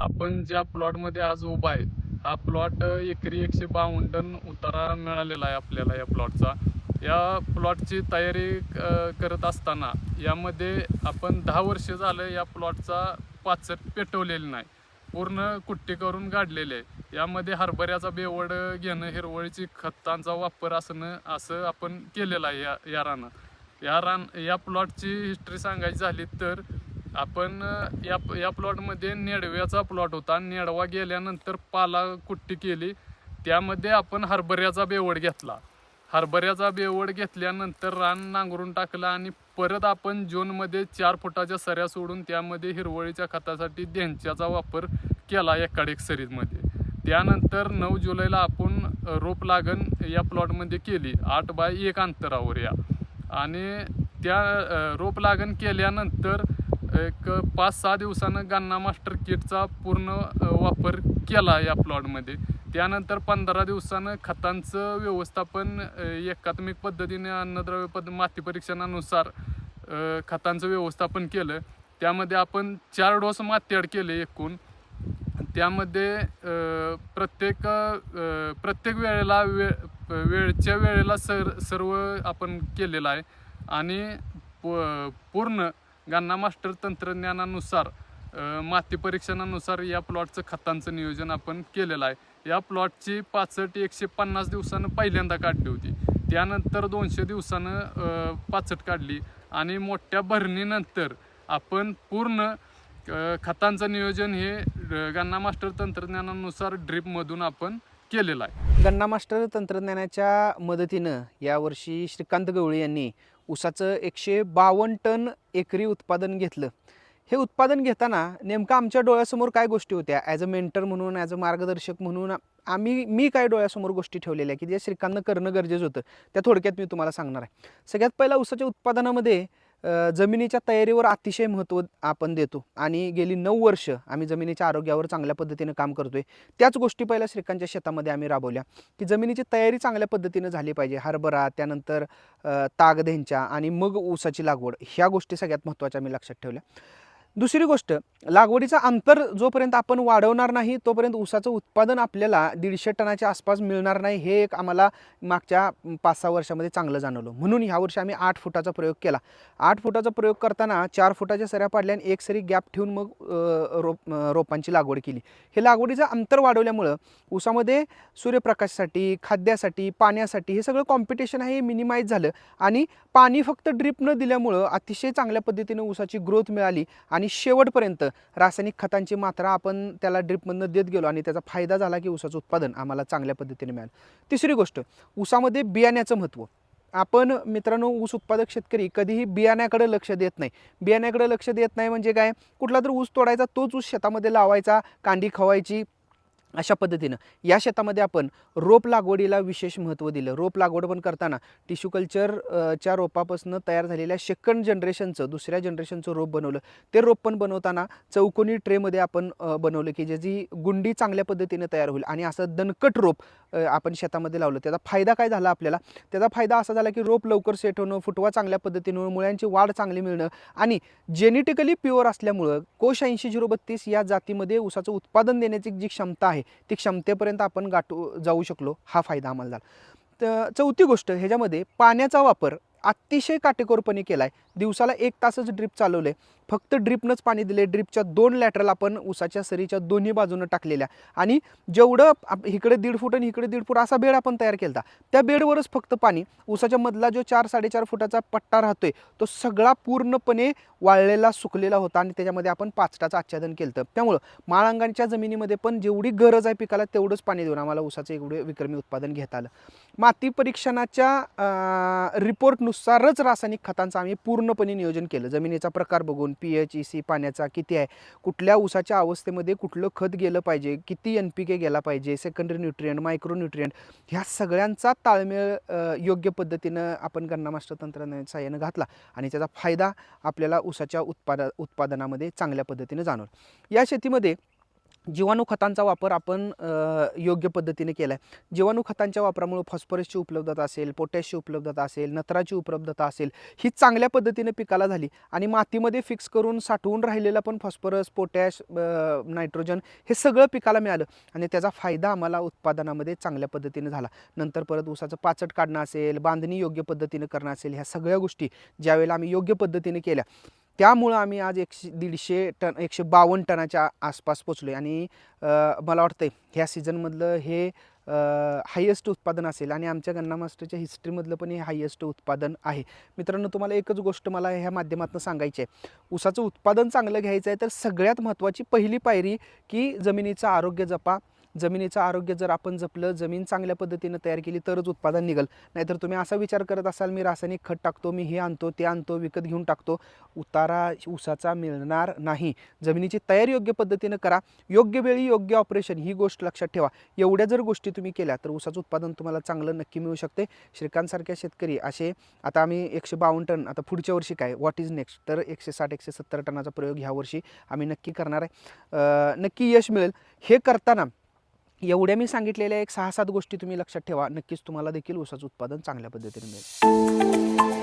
आपण ज्या प्लॉटमध्ये आज उभा आहे हा प्लॉट एकरी एकशे बावन्न टन उतारा मिळालेला आहे आपल्याला या प्लॉटचा या प्लॉटची तयारी करत असताना यामध्ये आपण दहा वर्ष झालं या प्लॉटचा पाचट पेटवलेली नाही. पूर्ण कुट्टी करून काढलेले आहे. यामध्ये हरभऱ्याचा बेवड घेणं हिरवळीची खतांचा वापर असणं असं आपण केलेलं आहे या या रानात. या रान या प्लॉटची हिस्ट्री सांगायची झाली तर आपण या या प्लॉटमध्ये नेडव्याचा प्लॉट होता. नेडवा गेल्यानंतर पाला कुट्टी केली. त्यामध्ये आपण हरभऱ्याचा बेवड घेतला. हरभऱ्याचा बेवड घेतल्यानंतर रान नांगरून टाकलं आणि परत आपण जूनमध्ये चार फुटाच्या सऱ्या सोडून त्यामध्ये हिरवळीच्या खतासाठी ढेंच्याचा वापर केला एकाडेक सरीमध्ये. त्यानंतर नऊ जुलैला आपण रोप लागण या प्लॉटमध्ये केली. आठ बाय एक अंतरावर या. आणि त्या रोप लागण केल्यानंतर एक पाच सहा दिवसानं गन्ना मास्टर किटचा पूर्ण वापर केला या प्लॉटमध्ये. त्यानंतर पंधरा दिवसानं खतांचं व्यवस्थापन एकात्मिक पद्धतीने अन्नद्रव्य पद्ध माती परीक्षणानुसार खतांचं व्यवस्थापन केलं. त्यामध्ये आपण चार डोस मातीआड केले एकूण. त्यामध्ये प्रत्येक प्रत्येक वेळेला वे वेळच्या वेळेला सर सर्व आपण केलेलं आहे. आणि प- पूर्ण गन्ना मास्टर तंत्रज्ञानानुसार माती परीक्षणानुसार या प्लॉटचं खतांचं नियोजन आपण केलेलं आहे. या प्लॉटची पाचट एकशे पन्नास दिवसानं पहिल्यांदा काढली होती. त्यानंतर दोनशे दिवसानं पाचट काढली आणि मोठ्या भरणीनंतर आपण पूर्ण खतांचं नियोजन हे गन्ना मास्टर तंत्रज्ञानानुसार ड्रीपमधून आपण केलेलं आहे. गन्ना मास्टर तंत्रज्ञानाच्या मदतीनं यावर्षी श्रीकांत गवळी यांनी ऊसाचं एकशे बावन्न टन एकरी उत्पादन घेतलं. हे उत्पादन घेताना नेमकं आमच्या डोळ्यासमोर काय गोष्टी होत्या? ॲज अ मेंटर म्हणून ॲज अ मार्गदर्शक म्हणून आम्ही मी काय डोळ्यासमोर गोष्टी ठेवलेल्या की जे श्रीकांतनं करणं गरजेचं होतं त्या थोडक्यात मी तुम्हाला सांगणार आहे. सगळ्यात पहिला ऊसाच्या उत्पादनामध्ये जमिनीच्या तयारीवर अतिशय महत्त्व आपण देतो. आणि गेली नऊ वर्ष आम्ही जमिनीच्या आरोग्यावर चांगल्या पद्धतीनं काम करतोय. त्याच गोष्टी पहिल्या श्रीकांतच्या शेतामध्ये आम्ही राबवल्या. की जमिनीची तयारी चांगल्या पद्धतीनं झाली पाहिजे. हरभरा त्यानंतर तागधेंच्या आणि मग ऊसाची लागवड. ह्या गोष्टी सगळ्यात महत्त्वाच्या मी लक्षात ठेवल्या. दुसरी गोष्ट लागवडीचा अंतर जोपर्यंत आपण वाढवणार नाही तोपर्यंत ऊसाचं उत्पादन आपल्याला दीडशे टनाच्या आसपास मिळणार नाही हे एक आम्हाला मागच्या पाच सहा वर्षामध्ये चांगलं जाणवलं. म्हणून ह्या वर्षी आम्ही आठ फुटाचा प्रयोग केला. आठ फुटाचा प्रयोग करताना चार फुटाच्या सऱ्या पाडल्या आणि एक सरी गॅप ठेवून मग रोप रोपांची लागवड केली. हे लागवडीचं अंतर वाढवल्यामुळं ऊसामध्ये सूर्यप्रकाशासाठी खाद्यासाठी पाण्यासाठी हे सगळं कॉम्पिटिशन आहे हे मिनिमाइज झालं. आणि पाणी फक्त ड्रिप न दिल्यामुळं अतिशय चांगल्या पद्धतीने ऊसाची ग्रोथ मिळाली आणि शेवटपर्यंत रासायनिक खतांची मात्रा आपण त्याला ड्रिपमधनं देत गेलो आणि त्याचा फायदा झाला की ऊसाचं उत्पादन आम्हाला चांगल्या पद्धतीने मिळालं. तिसरी गोष्ट ऊसामध्ये बियाण्याचं महत्त्व. आपण मित्रांनो ऊस उत्पादक शेतकरी कधीही बियाण्याकडे लक्ष देत नाही. बियाण्याकडे लक्ष देत नाही म्हणजे काय? कुठला तर ऊस तोडायचा तोच ऊस शेतामध्ये लावायचा कांडी खवायची अशा पद्धतीनं. या शेतामध्ये आपण रोप लागवडीला विशेष महत्त्व दिलं. रोप लागवड पण करताना टिश्यू कल्चर च्या रोपापासून तयार झालेल्या सेकंड जनरेशनचं दुसऱ्या जनरेशनचं रोप बनवलं. ते रोप पण बनवताना चौकोनी ट्रेमध्ये आपण बनवलं की ज्याची गुंडी चांगल्या पद्धतीनं तयार होईल आणि असं दणकट रोप आपण शेतामध्ये लावलं. त्याचा फायदा काय झाला आपल्याला? त्याचा फायदा असा झाला की रोप लवकर सेट होणं फुटवा चांगल्या पद्धतीनं मुळ्यांची वाढ चांगली मिळणं आणि जेनेटिकली प्युअर असल्यामुळं कोश ऐंशी झिरो बत्तीस या जातीमध्ये ऊसाचं उत्पादन देण्याची जी क्षमता आहे आहे ती क्षमतेपर्यंत आपण गाठू जाऊ शकलो हा फायदा आम्हाला झाला. तर चौथी गोष्ट ह्याच्यामध्ये पाण्याचा वापर अतिशय काटेकोरपणे केला आहे दिवसाला एक तासच ड्रिप चालवलं आहे फक्त ड्रिपनंच पाणी दिले ड्रिपच्या दोन लॅटरल आपण उसाच्या सरीच्या दोन्ही बाजूनं टाकलेल्या. आणि जेवढं आप- इकडे दीड फूट आणि इकडे दीड फूट असा बेड आपण तयार केला त्या बेडवरच फक्त पाणी उसाच्या मधला जो चार साडेचार फुटाचा पट्टा राहतोय तो सगळा पूर्णपणे वाळलेला सुकलेला होता आणि त्याच्यामध्ये आपण पाचटाचं आच्छादन केलं त्यामुळं माळांगांच्या जमिनीमध्ये पण जेवढी गरज आहे पिकाला तेवढंच पाणी देऊन आम्हाला उसाचं एवढे विक्रमी उत्पादन घेता आलं. माती परीक्षणाच्या रिपोर्टनुसारच रासायनिक खतांचं आम्ही पूर्ण पूर्णपणे नियोजन केलं. जमिनीचा प्रकार बघून पी एच ई सी पाण्याचा किती आहे? कुठल्या ऊसाच्या अवस्थेमध्ये कुठलं खत गेलं पाहिजे? किती एन पी के गेला पाहिजे? सेकंडरी न्यूट्रियंट मायक्रो न्यूट्रियंट ह्या सगळ्यांचा ताळमेळ योग्य पद्धतीनं आपण गन्ना मास्टर तंत्रज्ञानाच्या सहाय्यानं घातला आणि त्याचा फायदा आपल्याला ऊसाच्या उत्पाद उत्पादनामध्ये चांगल्या पद्धतीनं जाणवला. या शेतीमध्ये जीवाणू खतांचा वापर आपण योग्य पद्धतीने केला आहे जीवाणू खतांच्या वापरामुळे फॉस्फरसची उपलब्धता असेल पोटॅशची उपलब्धता असेल नत्राची उपलब्धता असेल ही चांगल्या पद्धतीने पिकाला झाली. आणि मातीमध्ये फिक्स करून साठवून राहिलेला पण फॉस्फरस पोटॅश नायट्रोजन हे सगळं पिकाला मिळालं. आणि त्याचा फायदा आम्हाला उत्पादनामध्ये चांगल्या पद्धतीने झाला. नंतर परत ऊसाचं पाचट काढणं असेल बांधणी योग्य पद्धतीने करणं असेल ह्या सगळ्या गोष्टी ज्यावेळेला आम्ही योग्य पद्धतीने केल्या. त्यामुळं आम्ही आज एकशे दीडशे टन एकशे बावन्न टनाच्या आसपास पोचलो आहे आणि मला वाटतंय ह्या सीझनमधलं हे हायेस्ट उत्पादन असेल आणि आमच्या गन्ना मास्टरच्या हिस्ट्रीमधलं पण हे हायेस्ट उत्पादन आहे. मित्रांनो तुम्हाला एकच गोष्ट मला ह्या माध्यमातून सांगायची आहे. ऊसाचं उत्पादन चांगलं घ्यायचं आहे तर सगळ्यात महत्त्वाची पहिली पायरी की जमिनीचं आरोग्य जपा. जमिनीचं आरोग्य जर आपण जपलं जमीन चांगल्या पद्धतीनं तयार केली तरच उत्पादन निघल. नाहीतर तुम्ही असा विचार करत असाल मी रासायनिक खत टाकतो मी हे आणतो ते आणतो विकत घेऊन टाकतो. उतारा ऊसाचा मिळणार नाही. जमिनीची तयारी योग्य पद्धतीनं करा. योग्य वेळी योग्य ऑपरेशन ही गोष्ट लक्षात ठेवा. एवढ्या जर गोष्टी तुम्ही केल्या तर ऊसाचं उत्पादन तुम्हाला चांगलं नक्की मिळू शकते. श्रीकांतसारख्या शेतकरी असे आता आम्ही एकशे बावन्न टन आता पुढच्या वर्षी काय व्हॉट इज नेक्स्ट तर एकशे साठ एकशे सत्तर टनाचा प्रयोग ह्या वर्षी आम्ही नक्की करणार आहे. नक्की यश मिळेल. हे करताना एवढ्या मी सांगितलेल्या एक सहा सात गोष्टी तुम्ही लक्षात ठेवा. नक्कीच तुम्हाला देखील ऊसाचं उत्पादन चांगल्या पद्धतीने मिळेल.